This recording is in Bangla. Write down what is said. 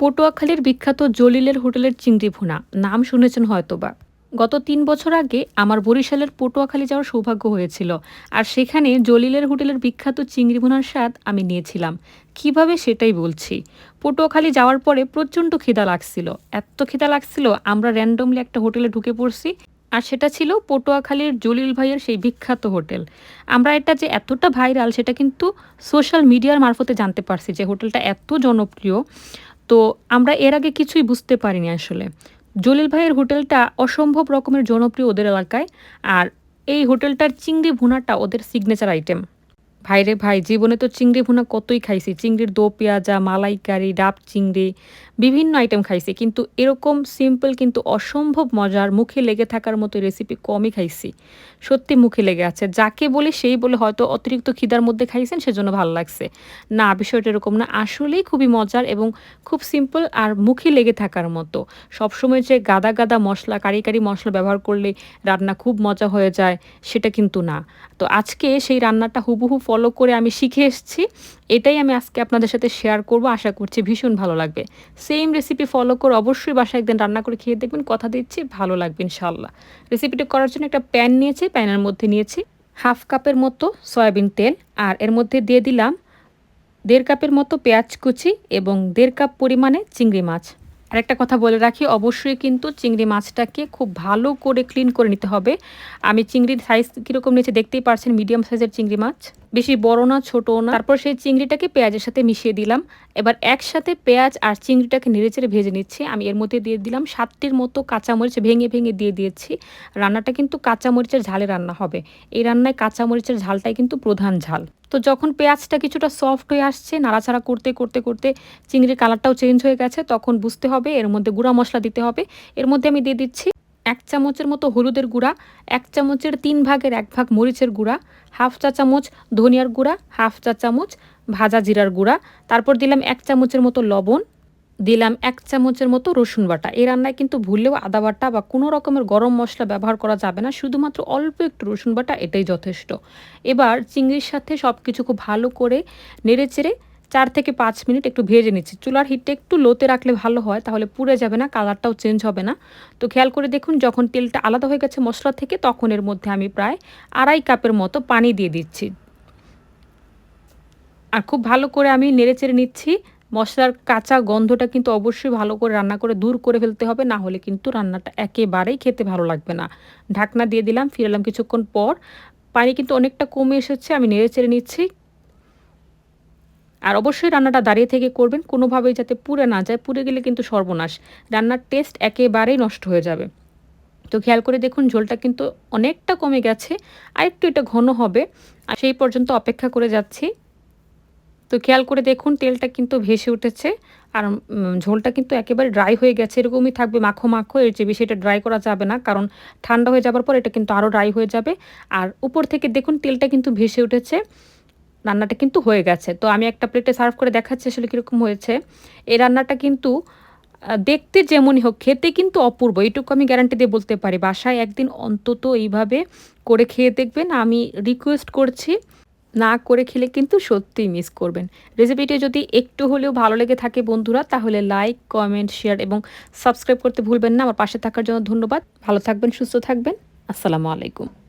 পটুয়াখালীর বিখ্যাত জলিলের হোটেলের চিংড়ি ভুনা। নাম শুনেছেন হয়তোবা। গত তিন বছর আগে আমার বরিশালের পটুয়াখালী যাওয়ার সৌভাগ্য হয়েছিল, আর সেখানে জলিলের হোটেলের বিখ্যাত চিংড়ি ভুনার স্বাদ আমি নিয়েছিলাম। কীভাবে সেটাই বলছি? পটুয়াখালী যাওয়ার পরে প্রচণ্ড খিদা লাগছিল। এত খিদা লাগছিল, আমরা র্যান্ডমলি একটা হোটেলে ঢুকে পড়ছি, আর সেটা ছিল পটুয়াখালীর জলিল ভাইয়ের সেই বিখ্যাত হোটেল। আমরা এটা যে এতটা ভাইরাল, সেটা কিন্তু সোশ্যাল মিডিয়ার মারফতে জানতে পারছি যে হোটেলটা এত জনপ্রিয়। তো আমরা এর আগে কিছুই বুঝতে পারিনি আসলে। জলিল ভাইয়ের হোটেলটা অসম্ভব রকমের জনপ্রিয় ওদের এলাকায়, আর এই হোটেলটার চিংড়ি ভুনাটা ওদের সিগনেচার আইটেম ভাইরে ভাই, জীবনে তো চিংড়ি ভুনা কতই খাইছি। চিংড়ির দো পেঁয়াজা, মালাইকারি, ডাব চিংড়ি, বিভিন্ন আইটেম খাইছি। কিন্তু এরকম সিম্পল কিন্তু অসম্ভব মজার, মুখে লেগে থাকার মতো রেসিপি কমই খাইছি। সত্যি মুখে লেগে আছে। যাকে বলি সেই বলে হয়তো অতিরিক্ত খিদার মধ্যে খাইছেন, সেজন্য ভালো লাগছে। না, বিষয়টা এরকম না। আসলেই খুবই মজার এবং খুব সিম্পল আর মুখে লেগে থাকার মতো। সবসময় যে গাদা গাদা মশলা, কারি কারি মশলা ব্যবহার করলে রান্না খুব মজা হয়ে যায়, সেটা কিন্তু না। তো আজকে সেই রান্নাটা হুবহু ফলো করে আমি শিখে এসেছি। এটাই আমি আজকে আপনাদের সাথে শেয়ার করব। আশা করছি ভীষণ ভালো লাগবে। সেম রেসিপি ফলো করে অবশ্যই বাসায় একদিন রান্না করে খেয়ে দেখবেন, কথা দিচ্ছি, ভালো লাগবে ইনশাল্লাহ রেসিপিটা করার জন্য একটা প্যান নিয়েছি প্যানের মধ্যে নিয়েছি হাফ কাপের মতো সয়াবিন তেল আর এর মধ্যে দিয়ে দিলাম দেড় কাপের মতো পেঁয়াজ কুচি এবং দেড় কাপ পরিমাণে চিংড়ি মাছ। আরেকটা কথা বলে রাখি, অবশ্যই কিন্তু চিংড়ি মাছটাকে খুব ভালো করে ক্লিন করে নিতে হবে। আমি চিংড়ির সাইজ কীরকম নিয়েছে দেখতেই পারছেন মিডিয়াম সাইজের চিংড়ি মাছ। বেশি বড় না ছোটো না। তারপর সেই চিংড়িটাকে পেঁয়াজের সাথে মিশিয়ে দিলাম। এবার একসাথে পেঁয়াজ আর চিংড়িটাকে নেড়েচেড়ে ভেজে নিচ্ছি। আমি এর মধ্যে দিয়ে দিলাম সাতটির মতো কাঁচামরিচ, ভেঙে ভেঙে দিয়ে দিয়েছি। রান্নাটা কিন্তু কাঁচামরিচের ঝালে রান্না হবে। এই রান্নায় কাঁচামরিচের ঝালটাই কিন্তু প্রধান ঝাল। তো যখন পেঁয়াজটা কিছুটা সফট হয়ে আসছে, নাড়াচাড়া করতে করতে করতে চিংড়ির কালারটাও চেঞ্জ হয়ে গেছে, তখন বুঝতে হবে, এর মধ্যে গুঁড়া মশলা দিতে হবে। এর মধ্যে আমি দিয়ে দিচ্ছি এক চামচের মতো হলুদের গুঁড়া, এক চামচের তিন ভাগের এক ভাগ মরিচের গুঁড়া, হাফ চা চামচ ধনিয়ার গুঁড়া, হাফ চা চামচ ভাজা জিরার গুঁড়া, তারপর দিলাম এক চামচের মতো লবণ দিলাম এক চামচের মতো রসুন বাটা। এই রান্নায় কিন্তু ভুললেও আদা বাটা বা কোনো রকমের গরম মশলা ব্যবহার করা যাবে না, শুধুমাত্র অল্প একটু রসুন বাটা, এটাই যথেষ্ট। এবার চিংড়ির সাথে সব কিছু খুব ভালো করে নেড়ে চেড়ে চার থেকে পাঁচ মিনিট একটু ভেজে নিচ্ছি। চুলার হিটটা একটু লোতে রাখলে ভালো হয়, তাহলে পুড়ে যাবে না, কালারটাও চেঞ্জ হবে না। তো খেয়াল করে দেখুন, যখন তেলটা আলাদা হয়ে গেছে মশলা থেকে, তখন এর মধ্যে আমি প্রায় আড়াই কাপের মতো পানি দিয়ে দিচ্ছি। আর খুব ভালো করে আমি নেড়ে চেড়ে নিচ্ছি। মশলার কাঁচা গন্ধটা কিন্তু অবশ্যই ভালো করে রান্না করে দূর করে ফেলতে হবে, না হলে কিন্তু রান্নাটা একেবারেই খেতে ভালো লাগবে না। ঢাকনা দিয়ে দিলাম ফিরালাম কিছুক্ষণ পর। পানি কিন্তু অনেকটা কমে এসেছে, আমি নেড়ে চেড়ে নিচ্ছি। আর অবশ্যই রান্নাটা দাঁড়িয়ে থেকে করবেন, কোনোভাবেই যাতে পুড়ে না যায়, পুড়ে গেলে কিন্তু সর্বনাশ। রান্নার টেস্ট একেবারেই নষ্ট হয়ে যাবে। তো খেয়াল করে দেখুন, ঝোলটা কিন্তু অনেকটা কমে গেছে আর একটু এটা ঘন হবে। আর সেই পর্যন্ত অপেক্ষা করে যাচ্ছি। তো খেয়াল করে দেখুন, তেলটা কিন্তু ভেসে উঠেছে আর ঝোলটা কিন্তু একেবারে ড্রাই হয়ে গেছে, এরকমই থাকবে মাখো মাখো, এর চেয়ে বেশি এটা ড্রাই করা যাবে না কারণ ঠান্ডা হয়ে যাবার পর এটা কিন্তু আরও ড্রাই হয়ে যাবে। আর উপর থেকে দেখুন, তেলটা কিন্তু ভেসে উঠেছে, রান্নাটা কিন্তু হয়ে গেছে। তো আমি একটা প্লেটে সার্ভ করে দেখাচ্ছি আসলে কীরকম হয়েছে। এই রান্নাটা কিন্তু দেখতে যেমনই হোক, খেতে কিন্তু অপূর্ব, এইটুকু আমি গ্যারান্টি দিয়ে বলতে পারি। বাসায় একদিন অন্তত এইভাবে করে খেয়ে দেখবেন। আমি রিকোয়েস্ট করছি না করে খেলে কিন্তু সত্যিই মিস করবেন। রেসিপিটি যদি একটু হলেও ভালো লেগে থাকে বন্ধুরা, তাহলে লাইক কমেন্ট শেয়ার এবং সাবস্ক্রাইব করতে ভুলবেন না। আমার পাশে থাকার জন্য ধন্যবাদ। ভালো থাকবেন, সুস্থ থাকবেন। আসসালামু আলাইকুম।